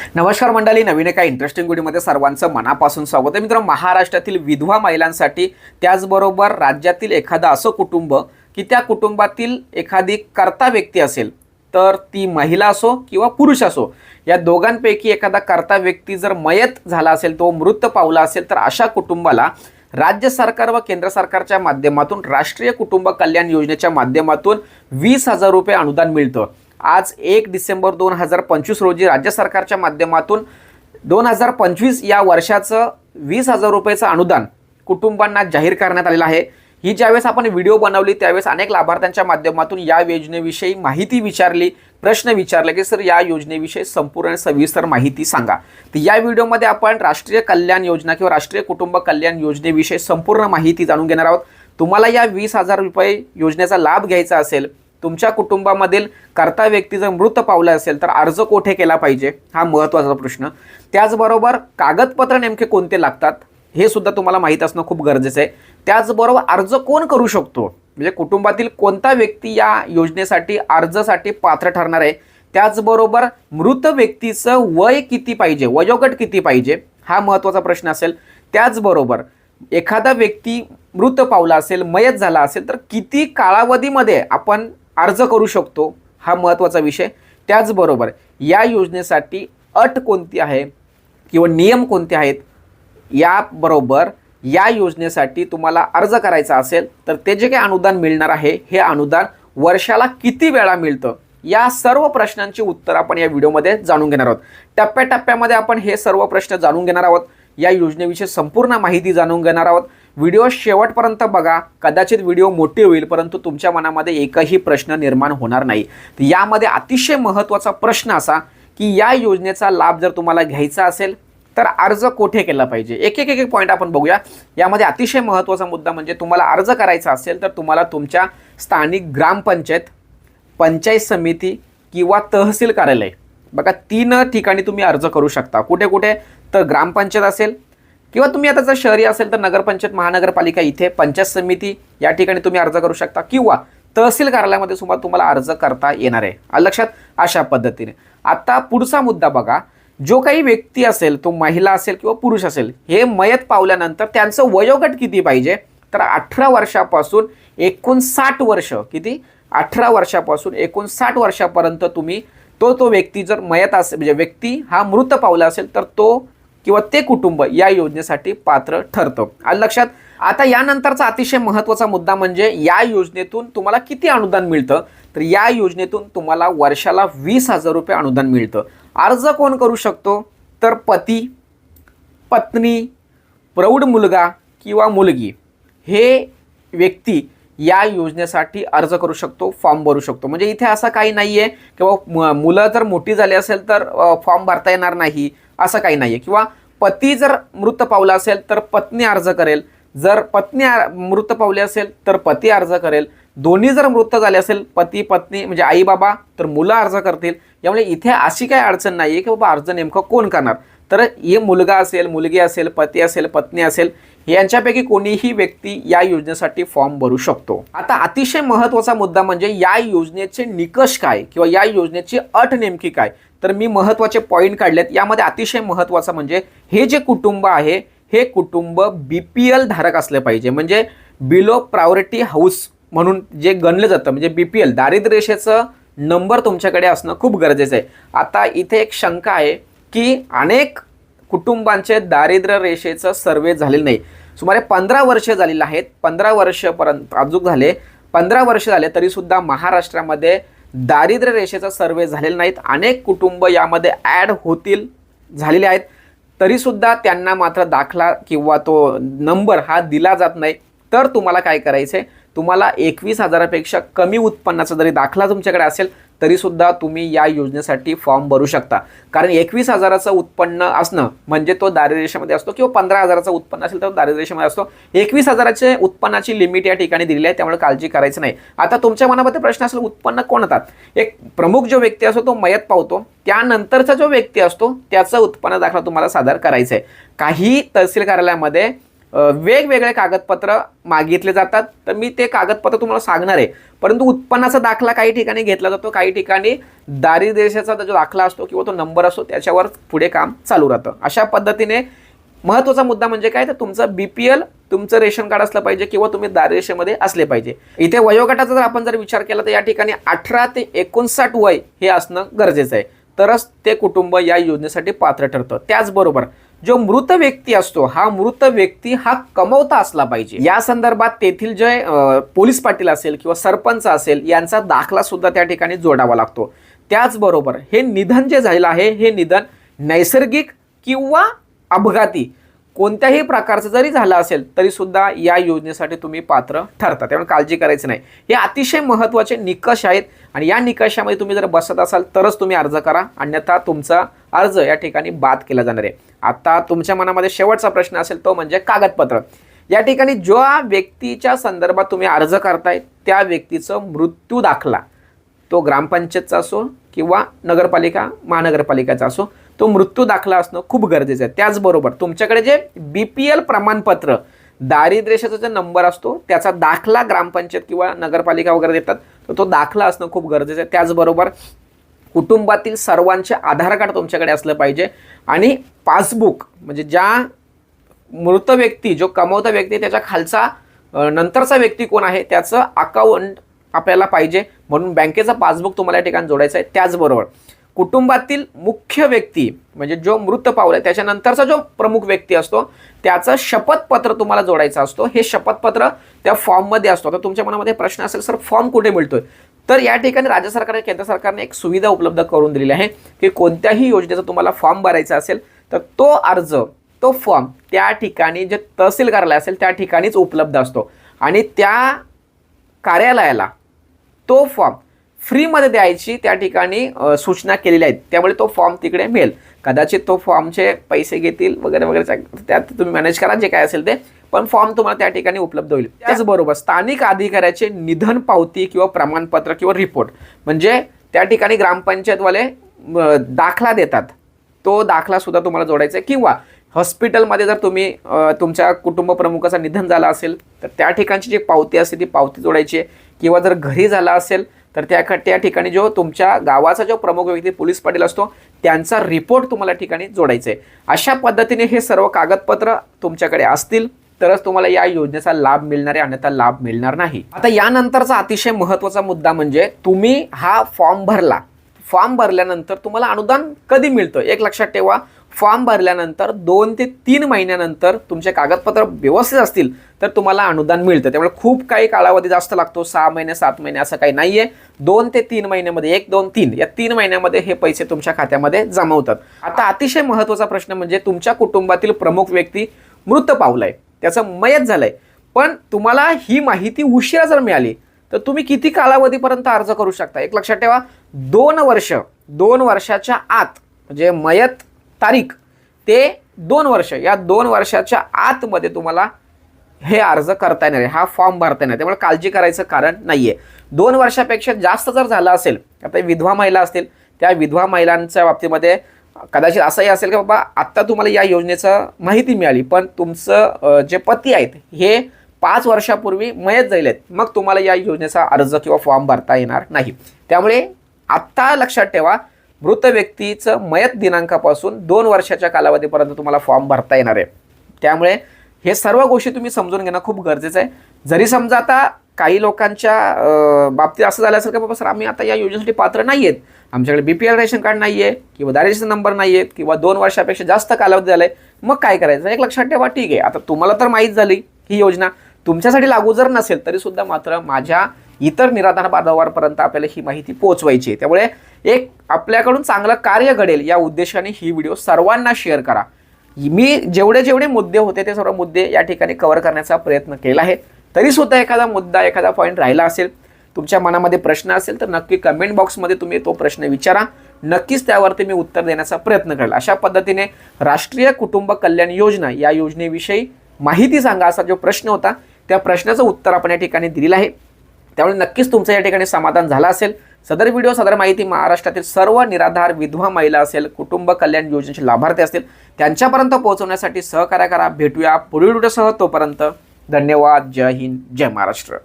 नमस्कार मंडळी नवीन एका इंटरेस्टिंग व्हिडिओमध्ये सर्वांचं मनापासून स्वागत आहे. मित्र महाराष्ट्रातील विधवा महिलांसाठी त्याचबरोबर राज्यातील एखादं असं कुटुंब की त्या कुटुंबातील एखादी कर्ता व्यक्ती असेल तर ती महिला असो किंवा पुरुष असो या दोघांपैकी एखादा कर्ता व्यक्ती जर मयत झाला असेल तो मृत पावला असेल तर अशा कुटुंबाला राज्य सरकार व केंद्र सरकारच्या माध्यमातून राष्ट्रीय कुटुंब कल्याण योजनेच्या माध्यमातून वीस हजार रुपये अनुदान मिळतं. आज एक डिसेंबर दोन हजार पंचवीस रोजी राज्य सरकारच्या माध्यमातून दोन हजार पंचवीस या वर्षाचं वीस हजार रुपयाचं अनुदान कुटुंबांना जाहीर करण्यात आलेलं आहे. ही ज्यावेळेस आपण व्हिडिओ बनवली त्यावेळेस अनेक लाभार्थ्यांच्या माध्यमातून या योजनेविषयी माहिती विचारली प्रश्न विचारले की सर या योजनेविषयी संपूर्ण सविस्तर माहिती सांगा. तर या व्हिडिओमध्ये आपण राष्ट्रीय कल्याण योजना किंवा राष्ट्रीय कुटुंब कल्याण योजनेविषयी संपूर्ण माहिती जाणून घेणार आहोत. तुम्हाला या वीस हजार रुपये योजनेचा लाभ घ्यायचा असेल तुमच्या कुटुंबामधील कर्ता व्यक्ती जर मृत पावला असेल तर अर्ज कोठे केला पाहिजे? हा महत्त्वाचा प्रश्न. त्याचबरोबर कागदपत्र नेमके कोणते लागतात? हे सुद्धा तुम्हाला माहीत असणं खूप गरजेचं आहे. त्याचबरोबर अर्ज कोण करू शकतो? म्हणजे कुटुंबातील कोणता व्यक्ती या योजनेसाठी अर्जासाठी पात्र ठरणार आहे? त्याचबरोबर मृत व्यक्तीचं वय किती पाहिजे? वयोगट किती पाहिजे? हा महत्त्वाचा प्रश्न असेल. त्याचबरोबर एखादा व्यक्ती मृत पावला असेल मयत झाला असेल तर किती कालावधीमध्ये आपण अर्ज करू शकतो हा महत्त्वाचा विषय. त्याचबरोबर या योजनेसाठी अट कोणती आहे किंवा नियम कोणते आहेत याबरोबर या योजनेसाठी तुम्हाला अर्ज करायचा असेल तर ते जे काही अनुदान मिळणार आहे हे अनुदान वर्षाला किती वेळा मिळतं या सर्व प्रश्नांची उत्तर आपण या व्हिडिओमध्ये जाणून घेणार आहोत. टप्प्याटप्प्यामध्ये आपण हे सर्व प्रश्न जाणून घेणार आहोत. या योजनेविषयी संपूर्ण माहिती जाणून घेणार आहोत. व्हिडिओ शेवटपर्यंत बघा. कदाचित व्हिडिओ मोठी होईल परंतु तुमच्या मनामध्ये एकही प्रश्न निर्माण होणार नाही. तर यामध्ये अतिशय महत्त्वाचा प्रश्न असा की या योजनेचा लाभ जर तुम्हाला घ्यायचा असेल तर अर्ज कोठे केला पाहिजे? एक एक एक एक पॉईंट आपण बघूया. यामध्ये अतिशय महत्त्वाचा मुद्दा म्हणजे तुम्हाला अर्ज करायचा असेल तर तुम्हाला तुमच्या स्थानिक ग्रामपंचायत पंचायत समिती किंवा तहसील कार्यालय. बघा तीन ठिकाणी तुम्ही अर्ज करू शकता. कुठे कुठे? तर ग्रामपंचायत असेल किंवा तुम्ही आता जर शहरी असेल तर नगरपंचायत महानगरपालिका इथे पंचायत समिती या ठिकाणी तुम्ही अर्ज करू शकता. किंवा तहसील कार्यालयामध्ये सुद्धा तुम्हाला अर्ज करता येणार आहे. लक्षात? अशा पद्धतीने. आता पुढचा मुद्दा बघा. जो काही व्यक्ती असेल तो महिला असेल किंवा पुरुष असेल हे मयत पावल्यानंतर त्यांचं वयोगट किती पाहिजे? तर अठरा वर्षापासून एकोणसाठ वर्ष किती? अठरा वर्षापासून एकोणसाठ वर्षापर्यंत तुम्ही तो तो व्यक्ती जर मयत असेल म्हणजे व्यक्ती हा मृत पावला असेल तर तो किंवा ते कुटुंब या योजनेसाठी पात्र ठरतं. आणि लक्षात? आता यानंतरचा अतिशय महत्त्वाचा मुद्दा म्हणजे या योजनेतून तुम्हाला किती अनुदान मिळतं? तर या योजनेतून तुम्हाला वर्षाला वीस हजार रुपये अनुदान मिळतं. अर्ज कोण करू शकतो? तर पती पत्नी प्रौढ मुलगा किंवा मुलगी. हे व्यक्ती या योजनेसाठी अर्ज करू शकतो फॉर्म भरू शकतो. म्हणजे इथे असं काही नाही आहे किंवा मुलं जर मोठी झाली असेल तर फॉर्म भरता येणार नाही. असं काही नाही आहे किंवा पती जर मृत पावला असेल तर पत्नी अर्ज करेल. जर पत्नी मृत पावली असेल तर पती अर्ज करेल. दोन्ही जर मृत झाले असेल पती पत्नी म्हणजे आई बाबा तर मुलं अर्ज करतील. यामुळे इथे अशी काही अडचण नाही आहे की बाबा अर्ज नेमकं कोण करणार. तर हे मुलगा असेल मुलगी असेल पती असेल पत्नी असेल यांच्यापैकी कोणीही व्यक्ती या योजनेसाठी फॉर्म भरू शकतो. आता अतिशय महत्त्वाचा मुद्दा म्हणजे या योजनेचे निकष काय? किंवा या योजनेची अट नेमकी काय? तर मी महत्त्वाचे पॉईंट काढलेत. यामध्ये अतिशय महत्त्वाचं म्हणजे हे जे कुटुंब आहे हे कुटुंब बी पी एल धारक असले पाहिजे. म्हणजे बिलो प्रायोरिटी हाऊस म्हणून जे गणलं जातं म्हणजे बी पी एल दारिद्र्य रेषेचं नंबर तुमच्याकडे असणं खूप गरजेचं आहे. आता इथे एक शंका आहे की अनेक कुटुंबांचे दारिद्र्य रेषेचं सर्वे झालेलं नाही. सुमारे पंधरा वर्ष झालेलं आहेत. पंधरा वर्षपर्यंत अजूक झाले. पंधरा वर्ष झाले तरीसुद्धा महाराष्ट्रामध्ये दारिद्र्य रेषेचा सर्वे झालेला नाहीत. अनेक कुटुंब यामध्ये ॲड होतील झालेले आहेत. तरीसुद्धा त्यांना मात्र दाखला किंवा तो नंबर हा दिला जात नाही. तर तुम्हाला काय करायचं आहे तुम्हाला एकवीस हजारापेक्षा कमी उत्पन्नाचा जरी दाखला तुमच्याकडे असेल तरीसुद्धा तुम्ही या योजनेसाठी फॉर्म भरू शकता. कारण एकवीस हजाराचं उत्पन्न असणं म्हणजे तो दारिद्र्यरेषेमध्ये असतो किंवा पंधरा हजाराचं उत्पन्न असेल तर दारिद्र्यरेषेमध्ये असतो. एकवीस हजाराचे उत्पन्नाची लिमिट या ठिकाणी दिलेली आहे त्यामुळे काळजी करायची नाही. आता तुमच्या मनामध्ये प्रश्न असेल उत्पन्न कोण होतात? एक प्रमुख जो व्यक्ती असतो तो मयत पावतो. त्यानंतरचा जो व्यक्ती असतो त्याचं उत्पन्न दाखला तुम्हाला सादर करायचं आहे काही तहसील कार्यालयामध्ये वेगवेगळे कागदपत्र मागितले जातात. तर मी ते कागदपत्र तुम्हाला सांगणार आहे. परंतु उत्पन्नाचा दाखला काही ठिकाणी घेतला जातो काही ठिकाणी दारिद्र्य जो दाखला असतो किंवा तो नंबर असतो त्याच्यावर पुढे काम चालू राहतं. अशा पद्धतीने महत्त्वाचा मुद्दा म्हणजे काय? तर तुमचं बी पी एल तुमचं रेशन कार्ड असलं पाहिजे किंवा तुम्ही दारिद्र्यमध्ये असले पाहिजे. इथे वयोगटाचा जर आपण जर विचार केला तर या ठिकाणी अठरा ते एकोणसाठ वय हे असणं गरजेचं आहे. तरच ते कुटुंब या योजनेसाठी पात्र ठरतं. त्याचबरोबर जो मृत व्यक्ती असतो हा मृत व्यक्ती हा कमवता असला पाहिजे. या संदर्भात तेथील जे पोलीस पाटील असेल किंवा सरपंच असेल यांचा दाखला सुद्धा त्या ठिकाणी जोडावा लागतो. त्याचबरोबर हे निधन जे झालेलं आहे हे निधन नैसर्गिक किंवा अपघाती कोणत्याही प्रकारचं जरी झालं असेल तरी सुद्धा या योजनेसाठी तुम्ही पात्र ठरता. त्यामुळे काळजी करायची नाही. हे अतिशय महत्त्वाचे निकष आहेत आणि या निकषामध्ये तुम्ही जर बसत असाल तरच तुम्ही अर्ज करा. अन्यथा तुमचा अर्ज या ठिकाणी बाद केला जाणार आहे. आता तुमच्या मनामध्ये शेवटचा प्रश्न असेल तो म्हणजे कागदपत्र. या ठिकाणी ज्या व्यक्तीच्या संदर्भात तुम्ही अर्ज करताय त्या व्यक्तीचं मृत्यू दाखला. तो ग्रामपंचायतचा असो किंवा नगरपालिका महानगरपालिकेचा असो. तो मृत्यू दाखला असणं खूप गरजेचं आहे. त्याचबरोबर तुमच्याकडे जे बी पी एल प्रमाणपत्र दारिद्र्यशाचा जो नंबर असतो त्याचा दाखला ग्रामपंचायत किंवा नगरपालिका वगैरे देतात तर तो दाखला असणं खूप गरजेचं आहे. त्याचबरोबर कुटुंबातील सर्वांचे आधार कार्ड तुमच्याकडे असलं पाहिजे आणि पासबुक म्हणजे ज्या मृत व्यक्ती जो कमवता व्यक्ती त्याच्या खालचा नंतरचा व्यक्ती कोण आहे त्याचं अकाउंट आपल्याला पाहिजे. म्हणून बँकेचं पासबुक तुम्हाला या ठिकाणी जोडायचं आहे. त्याचबरोबर कुटुंबातील मुख्य व्यक्ती म्हणजे जो मृत पावला आहे त्याच्यानंतरचा जो प्रमुख व्यक्ती असतो त्याचं शपथपत्र तुम्हाला जोडायचं असतो. हे शपथपत्र त्या फॉर्ममध्ये असतो. तर तुमच्या मनामध्ये प्रश्न असेल सर फॉर्म कुठे मिळतोय? तर या ठिकाणी राज्य सरकारने केंद्र सरकारने एक सुविधा उपलब्ध करून दिलेली आहे की कोणत्याही योजनेचा तुम्हाला फॉर्म भरायचा असेल तर तो अर्ज तो फॉर्म त्या ठिकाणी जे तहसील कार्यालय असेल त्या ठिकाणीच उपलब्ध असतो. आणि त्या कार्यालयाला तो फॉर्म फ्रीमध्ये द्यायची त्या ठिकाणी सूचना केलेल्या आहेत. त्यामुळे तो फॉर्म तिकडे मिळेल. कदाचित तो फॉर्मचे पैसे घेतील वगैरे वगैरे त्यात तुम्ही मॅनेज करा जे काय असेल ते. पण फॉर्म तुम्हाला त्या ठिकाणी उपलब्ध होईल. त्याचबरोबर स्थानिक अधिकाऱ्याचे निधन पावती किंवा प्रमाणपत्र किंवा रिपोर्ट म्हणजे त्या ठिकाणी ग्रामपंचायतवाले दाखला देतात. तो दाखला सुद्धा तुम्हाला जोडायचा आहे. किंवा हॉस्पिटलमध्ये जर तुम्ही तुमच्या कुटुंब प्रमुखाचं निधन झालं असेल तर त्या ठिकाणची जी पावती असते ती पावती जोडायची आहे. किंवा जर घरी झाला असेल तर त्या त्या ठिकाणी जो तुमच्या गावाचा जो प्रमुख व्यक्ती पोलीस पाटील असतो त्यांचा रिपोर्ट तुम्हाला ठिकाणी जोडायचा आहे अशा पद्धतीने हे सर्व कागदपत्र तुमच्याकडे असतील तरच तुम्हाला या योजनेचा लाभ मिळणार आहे अन्यथा लाभ मिळणार नाही. आता यानंतरचा अतिशय महत्त्वाचा मुद्दा म्हणजे तुम्ही हा फॉर्म भरला. फॉर्म भरल्यानंतर तुम्हाला अनुदान कधी मिळतं? एक लक्षात ठेवा. फॉर्म भरल्यानंतर दोन ते तीन महिन्यानंतर तुमचे कागदपत्र व्यवस्थित असतील तर तुम्हाला अनुदान मिळतं. त्यामुळे खूप काही कालावधी जास्त लागतो. सहा महिने सात महिने असं काही नाही आहे दोन ते तीन महिन्यामध्ये एक दोन तीन या तीन महिन्यामध्ये हे पैसे तुमच्या खात्यामध्ये जमा होतात. आता अतिशय महत्त्वाचा प्रश्न म्हणजे तुमच्या कुटुंबातील प्रमुख व्यक्ती मृत पावलाय. त्याचं मयत झालंय. पण तुम्हाला ही माहिती उशिरा जर मिळाली तर तुम्ही किती कालावधीपर्यंत अर्ज करू शकता? एक लक्षात ठेवा दोन वर्ष दोन वर्षाच्या आत म्हणजे मयत तारीख ते दोन वर्ष या दोन वर्षाच्या आतमध्ये तुम्हाला हे अर्ज करता येणार आहे. हा फॉर्म भरता येणार त्यामुळे काळजी करायचं कारण नाही आहे दोन वर्षापेक्षा जास्त जर झालं असेल आता विधवा महिला असतील त्या विधवा महिलांच्या बाबतीमध्ये कदाचित असंही असेल की बाबा आत्ता तुम्हाला या योजनेचं माहिती मिळाली पण तुमचं जे पती आहेत हे पाच वर्षापूर्वी मयत जाईल आहेत. मग तुम्हाला या योजनेचा अर्ज किंवा फॉर्म भरता येणार नाही. त्यामुळे आत्ता लक्षात ठेवा मृत व्यक्तीचं मयत दिनांकापासून दोन वर्षाच्या कालावधीपर्यंत तुम्हाला फॉर्म भरता येणार आहे. त्यामुळे हे सर्व गोष्टी तुम्ही समजून घेणं खूप गरजेचं आहे. जरी समजा आता काही लोकांच्या बाबतीत असं झालं असेल की बाबा सर आम्ही आता या योजनेसाठी पात्र नाही आहेत. आमच्याकडे B P L ration card नाही आहे किंवा दारिद्र्य नंबर नाही आहेत किंवा दोन वर्षापेक्षा जास्त कालावधी झाला आहे मग काय करायचं? एक लक्षात ठेवा ठीक आहे. आता तुम्हाला तर माहीत झाली ही योजना. तुमच्यासाठी लागू जर नसेल तरीसुद्धा मात्र माझ्या इतर निराधार बांधवांपर्यंत आपल्याला ही माहिती पोहोचवायची आहे. त्यामुळे एक आपल्याकडून चांगलं कार्य घडेल या उद्देशाने ही व्हिडिओ सर्वांना शेअर करा. मी जेवढे जेवढे मुद्दे होते ते सर्व मुद्दे या ठिकाणी कव्हर करण्याचा प्रयत्न केला आहे. तरी सुद्धा एखादा मुद्दा एखादा पॉईंट राहिला असेल तुमच्या मनामध्ये प्रश्न असेल तर नक्की कमेंट बॉक्समध्ये तुम्ही तो प्रश्न विचारा. नक्कीच त्यावरती मी उत्तर देण्याचा प्रयत्न करेल. अशा पद्धतीने राष्ट्रीय कुटुंब कल्याण योजना या योजनेविषयी माहिती सांगा असा जो प्रश्न होता त्या प्रश्नाचं उत्तर आपण या ठिकाणी दिलेलं आहे. त्यामुळे नक्कीच तुमचं या ठिकाणी समाधान झालं असेल. सदर व्हिडिओ सदर माहिती महाराष्ट्रातील सर्व निराधार विधवा महिला असेल कुटुंब कल्याण योजनेचे लाभार्थी असतील त्यांच्यापर्यंत पोहोचवण्यासाठी सहकार्य करा. भेटूया पुढील व्हिडिओसह. तोपर्यंत धन्यवाद. जय हिंद. जय महाराष्ट्र.